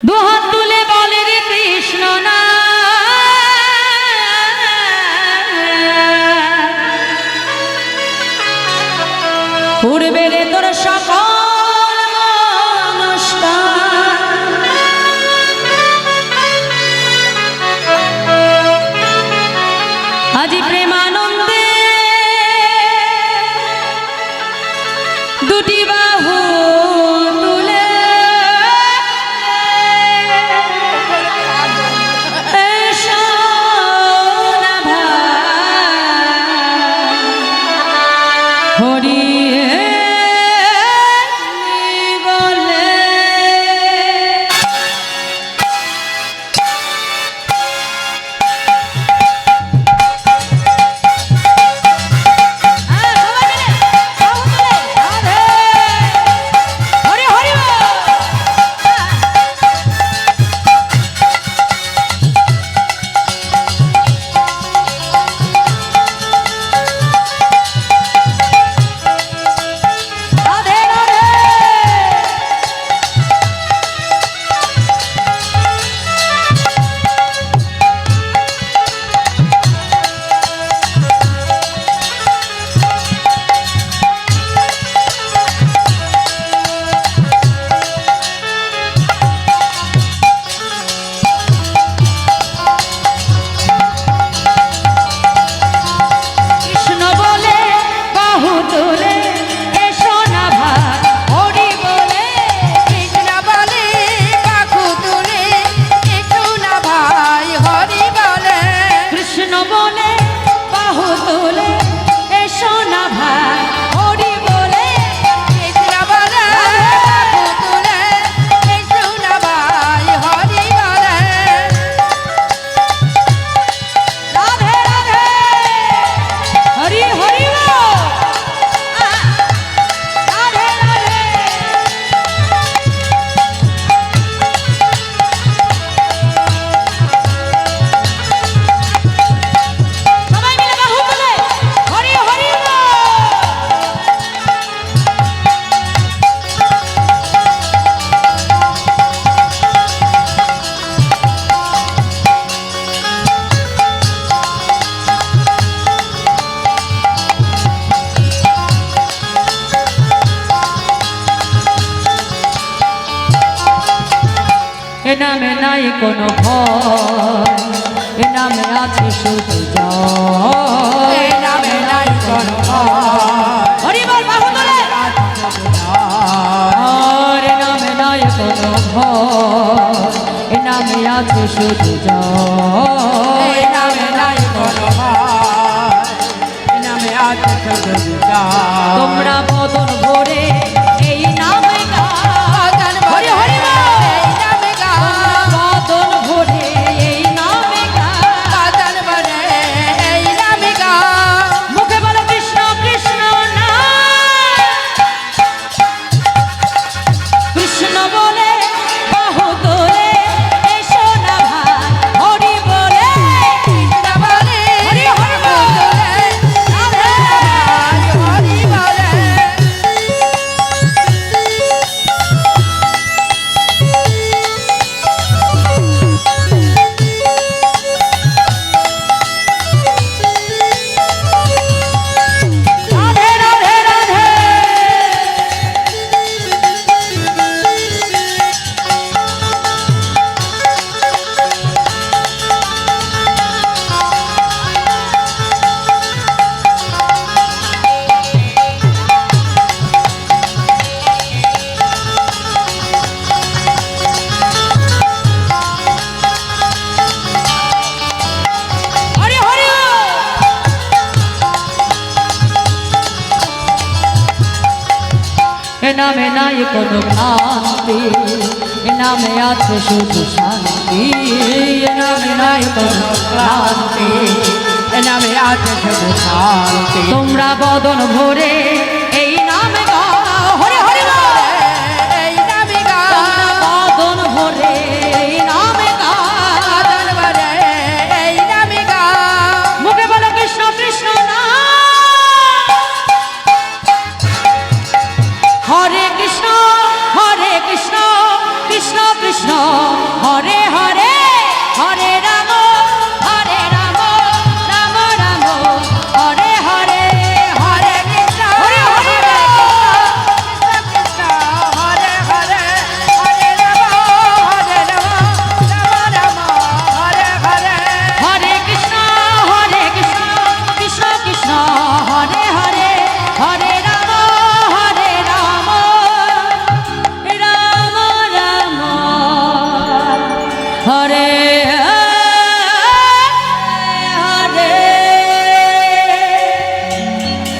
দুহাত তুলে বলে রে কৃষ্ণ না। উড়বে রে তোর সকল আজি প্রেমানন্দে এ নামে নাই কোনো ভয়। এ নামে আছে শুধু জয়। নামে নাই কোনো হরি বল বাহু তুলে আর এ নামে নাই কোনো ভয়। এ নামে আছে শুধু জয়। এই নামে নাই কোনো এই নামে আছে শুধু জয়। তোমরা এ নামে নাই কোনো ভ্রান্তি এ নামে আছে শুধু শান্তি এ নামে নাই কোনো ক্লান্তি এ নামে আছে শুধু শান্তি তোমরা বদন ভরে হরে কৃষ্ণ